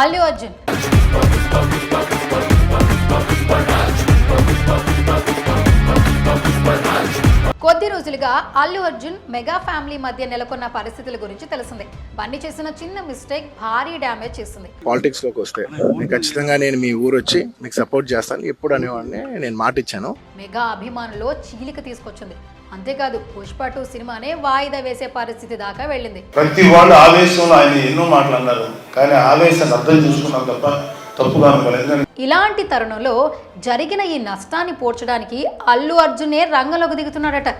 అల్లు అర్జున్. కొద్ది రోజులుగా Allu Arjun mega family మధ్య నెలకొన్న పరిస్థితుల గురించి తెలిసిందే బన్నీ చేసిన చిన్న మిస్టేక్ భారీ డ్యామేజ్ చేసింది పాలిటిక్స్లోకి వస్తే ఖచ్చితంగా నేను మీ ఊరు వచ్చి మీకు సపోర్ట్ చేస్తాను. ఎప్పుడు అనేవాడిని నేను మాట ఇచ్చాను మెగా అభిమానులో చీలిక తీసుకొచ్చింది. అంతేకాదు పుష్ప టూ సినిమానే వాయిదా వేసే పరిస్థితి దాకా వెళ్ళింది. ప్రతి వాళ్ళు ఆవేశంలో ఆయన ఎన్నో మాటలు అన్నారు కానీ ఆవేశాన్ని అర్థం చేసుకున్నాం తప్ప తప్పుగా ఇలాంటి తరుణంలో జరిగిన ఈ నష్టాన్ని పోడ్చడానికి అల్లు అర్జునే రంగంలోకి దిగుతున్నాడట.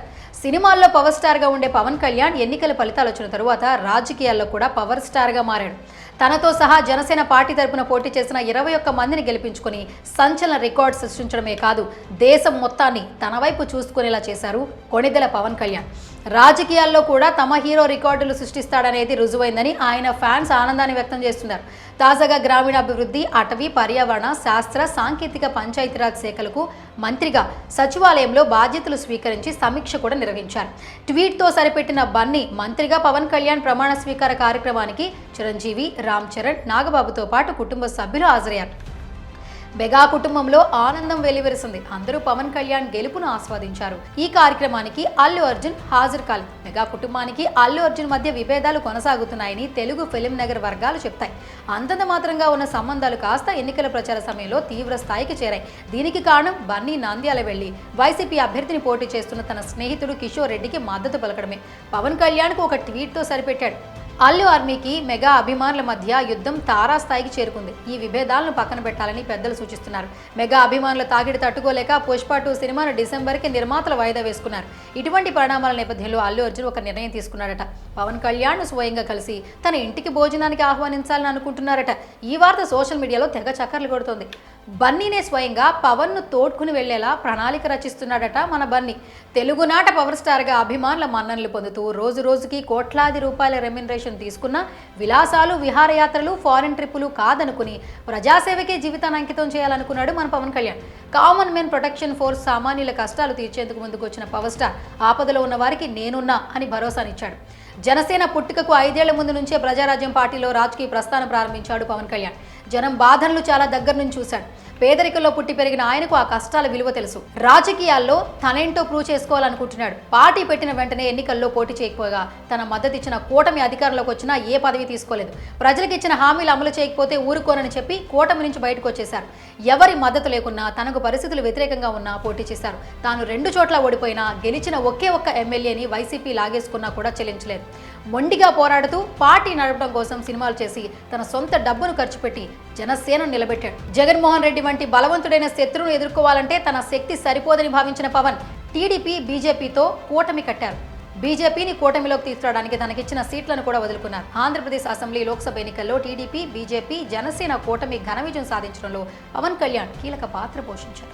సినిమాల్లో పవర్ స్టార్గా ఉండే పవన్ కళ్యాణ్ ఎన్నికల ఫలితాలు వచ్చిన తరువాత రాజకీయాల్లో కూడా పవర్ స్టార్గా మారాడు. తనతో సహా జనసేన పార్టీ తరపున పోటీ చేసిన ఇరవై ఒక్క మందిని గెలిపించుకొని సంచలన రికార్డ్ సృష్టించడమే కాదు దేశం మొత్తాన్ని తన వైపు చూసుకునేలా చేశారు కొణిదెల పవన్ కళ్యాణ్. రాజకీయాల్లో కూడా తమ హీరో రికార్డులు సృష్టిస్తాడనేది రుజువైందని ఆయన ఫ్యాన్స్ ఆనందాన్ని వ్యక్తం చేస్తున్నారు. తాజాగా గ్రామీణాభివృద్ధి అటవీ పర్యావరణ శాస్త్ర సాంకేతిక పంచాయతీరాజ్ శాఖలకు మంత్రిగా సచివాలయంలో బాధ్యతలు స్వీకరించి సమీక్ష కూడా నిర్వహించారు. ట్వీట్తో సరిపెట్టిన బన్నీ మంత్రిగా పవన్ కళ్యాణ్ ప్రమాణ స్వీకార కార్యక్రమానికి చిరంజీవి రామ్ చరణ్ నాగబాబుతో పాటు కుటుంబ సభ్యులు హాజరయ్యారు. మెగా కుటుంబంలో ఆనందం వెలువరిసింది. అందరూ పవన్ కళ్యాణ్ గెలుపును ఆస్వాదించారు. ఈ కార్యక్రమానికి అల్లు అర్జున్ హాజరు కాలేదు. మెగా కుటుంబానికి అల్లు అర్జున్ మధ్య విభేదాలు కొనసాగుతున్నాయని తెలుగు ఫిలిం నగర్ వర్గాలు చెప్తాయి. అంతంత మాత్రంగా ఉన్న సంబంధాలు కాస్త ఎన్నికల ప్రచార సమయంలో తీవ్ర స్థాయికి చేరాయి. దీనికి కారణం బన్నీ నంద్యాల వెళ్ళి వైసీపీ అభ్యర్థిని పోటీ చేస్తున్న తన స్నేహితుడు కిషోర్ రెడ్డికి మద్దతు పలకడమే. పవన్ కళ్యాణ్కు ఒక ట్వీట్తో సరిపెట్టాడు. అల్లు ఆర్మీకి మెగా అభిమానుల మధ్య యుద్ధం తారాస్థాయికి చేరుకుంది. ఈ విభేదాలను పక్కన పెట్టాలని పెద్దలు సూచిస్తున్నారు. మెగా అభిమానుల తాకిడి తట్టుకోలేక పుష్ప టూ సినిమాను డిసెంబర్కి నిర్మాతలు వాయిదా వేసుకున్నారు. ఇటువంటి పరిణామాల నేపథ్యంలో అల్లు అర్జున్ ఒక నిర్ణయం తీసుకున్నాడట. పవన్ కళ్యాణ్ స్వయంగా కలిసి తన ఇంటికి భోజనానికి ఆహ్వానించాలని అనుకుంటున్నారట. ఈ వార్త సోషల్ మీడియాలో తెగ చక్కర్లు కొడుతోంది. బన్నీనే స్వయంగా పవన్ను తోడ్కుని వెళ్ళేలా ప్రణాళిక రచిస్తున్నాడట మన బన్నీ. తెలుగునాట పవర్ స్టార్గా అభిమానుల మన్ననలు పొందుతూ రోజు రోజుకి కోట్లాది రూపాయల రెమ్యునరేషన్ తీసుకున్న విలాసాలు విహారయాత్రలు ఫారిన్ ట్రిప్పులు కాదనుకుని ప్రజాసేవకే జీవితాన్ని అంకితం చేయాలనుకున్నాడు మన Pawan Kalyan. Common men protection force సామాన్యుల కష్టాలు తీర్చేందుకు ముందుకు వచ్చిన పవర్ స్టార్ ఆపదలో ఉన్న వారికి నేనున్నా అని భరోసానిచ్చాడు. జనసేన పుట్టుకకు ఐదేళ్ళ ముందు నుంచే ప్రజారాజ్యం పార్టీలో రాజకీయ ప్రస్థానం ప్రారంభించాడు పవన్ కళ్యాణ్. జనం బాధలను చాలా దగ్గర నుంచి చూశాడు. పేదరికంలో పుట్టి పెరిగిన ఆయనకు ఆ కష్టాల విలువ తెలుసు. రాజకీయాల్లో తనేంటో ప్రూవ్ చేసుకోవాలనుకుంటున్నాడు. పార్టీ పెట్టిన వెంటనే ఎన్నికల్లో పోటీ చేయకపోగా తన మద్దతు ఇచ్చిన కూటమి అధికారంలోకి వచ్చినా ఏ పదవి తీసుకోలేదు. ప్రజలకు ఇచ్చిన హామీలు అమలు చేయకపోతే ఊరుకోనని చెప్పి కూటమి నుంచి బయటకు వచ్చేశారు. ఎవరి మద్దతు లేకున్నా తనకు పరిస్థితులు వ్యతిరేకంగా ఉన్నా పోటీ చేశారు. తాను రెండు చోట్ల ఓడిపోయినా గెలిచిన ఒకే ఒక్క ఎమ్మెల్యేని వైసీపీ లాగేసుకున్నా కూడా చెల్లించలేదు. మొండిగా పోరాడుతూ పార్టీ నడపడం కోసం సినిమాలు చేసి తన సొంత డబ్బును ఖర్చు పెట్టి జనసేనను నిలబెట్టాడు. జగన్మోహన్ రెడ్డి వంటి బలవంతుడైన శత్రువును ఎదుర్కోవాలంటే తన శక్తి సరిపోదని భావించిన పవన్ టీడీపీ బీజేపీతో కూటమి కట్టారు. బీజేపీని కూటమిలోకి తీసుకురావడానికి తనకిచ్చిన సీట్లను కూడా వదులుకున్నారు. ఆంధ్రప్రదేశ్ అసెంబ్లీ లోక్సభ ఎన్నికల్లో టీడీపీ బీజేపీ జనసేన కూటమి ఘన విజయం సాధించడంలో పవన్ కళ్యాణ్ కీలక పాత్ర పోషించారు.